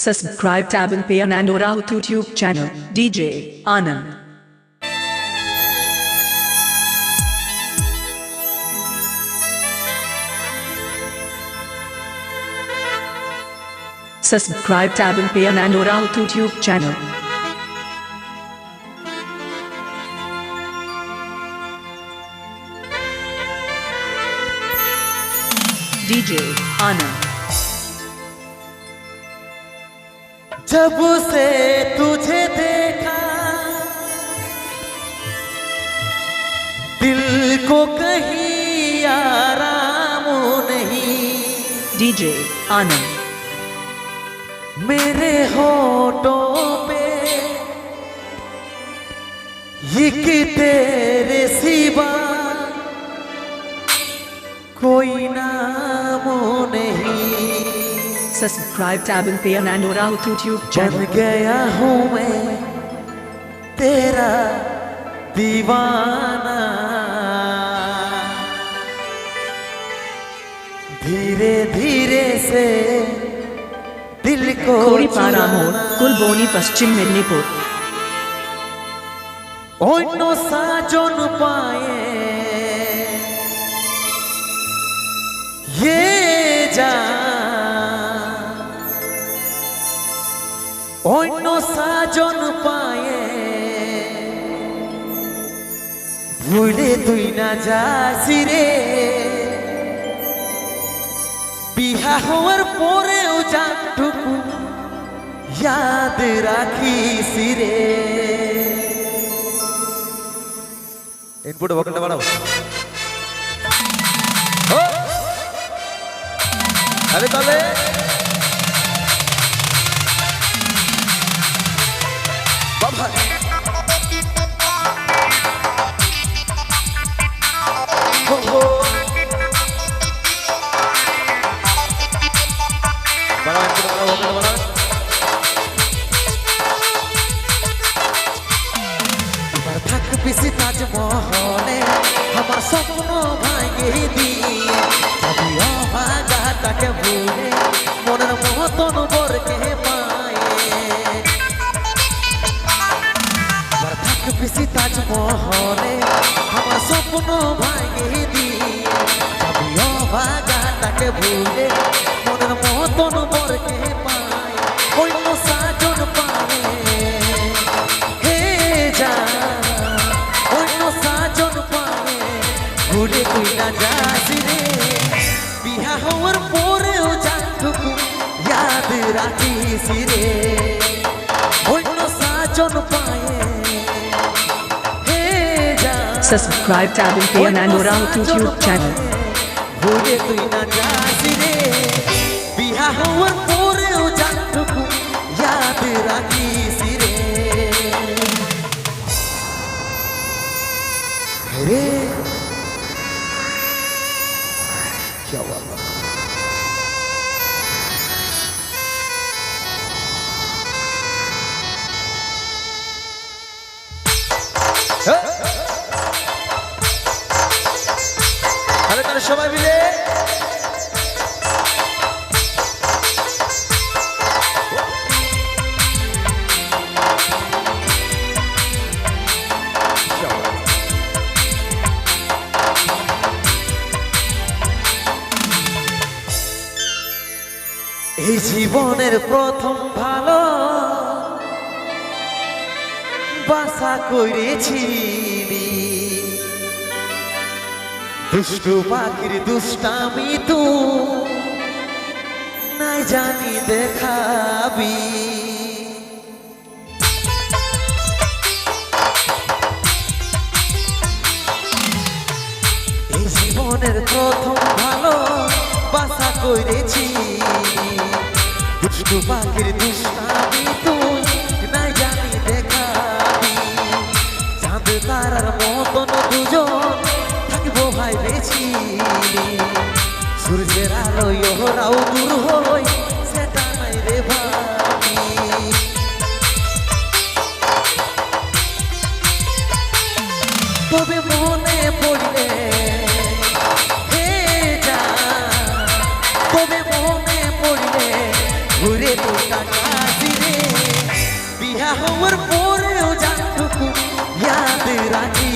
Subscribe tab and pay and Aura YouTube channel DJ Anand. Subscribe tab and pay and Aura YouTube channel DJ Anand. जब से तुझे देखा दिल को कहीं आराम नहीं DJ Anand. मेरे होठों पे ये कि तेरे सिवा कोई नाम नहीं Subscribe tab and pay and Aura YouTube बन channel गया हूँ मैं तेरा दीवाना धीरे धीरे से दिल को খড়িপাড়া মোড় चुराना। কুলবনি পশ্চিম মেদিনীপুর অন্য সাজন পায়ে ये जा সাজন পায়ে। ভুলে তুই না যাসি রে। বিহা হওয়ার পরেও জানটুকু ইয়াদ রাখিস রে। ইনপুট ভোকালটা বাড়াও। ও! তাহলে তাহলে বাবা হো, হো। বাড়াও, তবে অভাগাটাকে ভুলে মনের মতন বরকে পায় অন্য সাজন পায়ে হে যা অন্য সাজন পায়ে ভুলে তুই রে বিহা হওয়ার পরেও জানটুকু ইয়াদ রাখিস রে অন্য সাজন পায়ে Subscribe tab and pay Aura YouTube channel. ভুলে তুই না যাস রে বিহা হওয়ার পরেও জানটুকু ইয়াদ রাখিস রে রে क्या हुआ তাহলে সবাই মিলে এই জীবনের প্রথম ভালো বাসা করেছিলি দুষ্টু পাখির দুষ্টামি তু নাই জানি দেখাবি। জীবনের প্রথম ভালো বাসা করেছি দুষ্টু পাখির দুষ্টামি তুই নাই জানি দেখাবি। চাঁদ, তারার মতন দুজন ভাই সূর্যের আলোয় ওরাও দূর হই সেটা নাই রে ভাবি। তবে মনে পড়লে হে যা, তবে মনে পড়লে ঘুরে তো টাকা বিয়া হওয়ার পরেও যাটুকু ইয়াদ রাখিস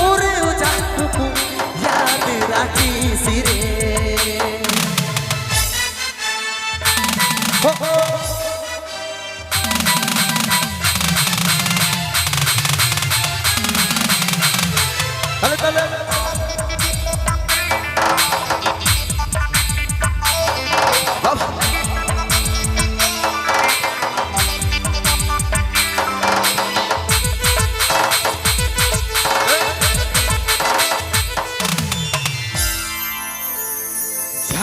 পরেও যাটুকু ইয়াদ রাখিস রে। তাহলে তাহলে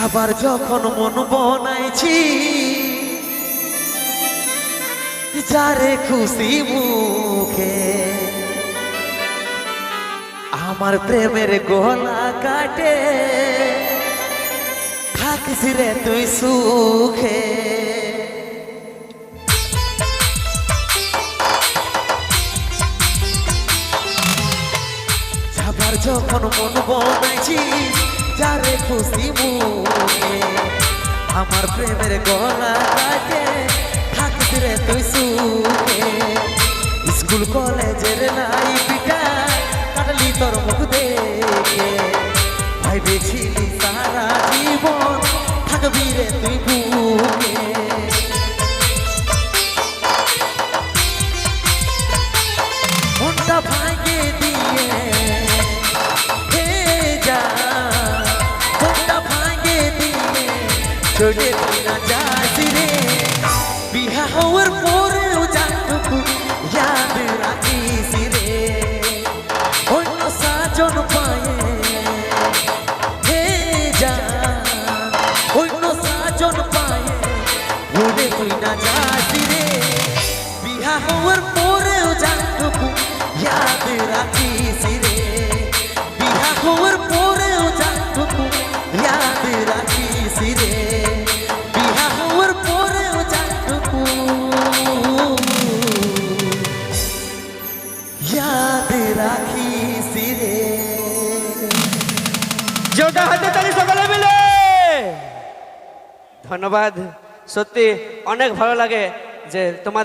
যাবার যখন মন বনাইছি, যারে খুশি মুখে, আমার প্রেমের গলা কাটে, থাকিস রে তুই সুখে। যখন মন বনাইছি যারে খুশি মুখে, আমার প্রেমের গলা কাটে, থাকিস রে তুই সুখে। স্কুল, কলেজের নাই পিঠা, কাটলি তোর মুখ দেখে। ভাই ভাইবেছিলি সারা জীবন, থাকবি রে তুই বুকে। মনটা ভাঙে Şöyle ধন্যবাদ। সত্যি অনেক ভালো লাগে যে তোমার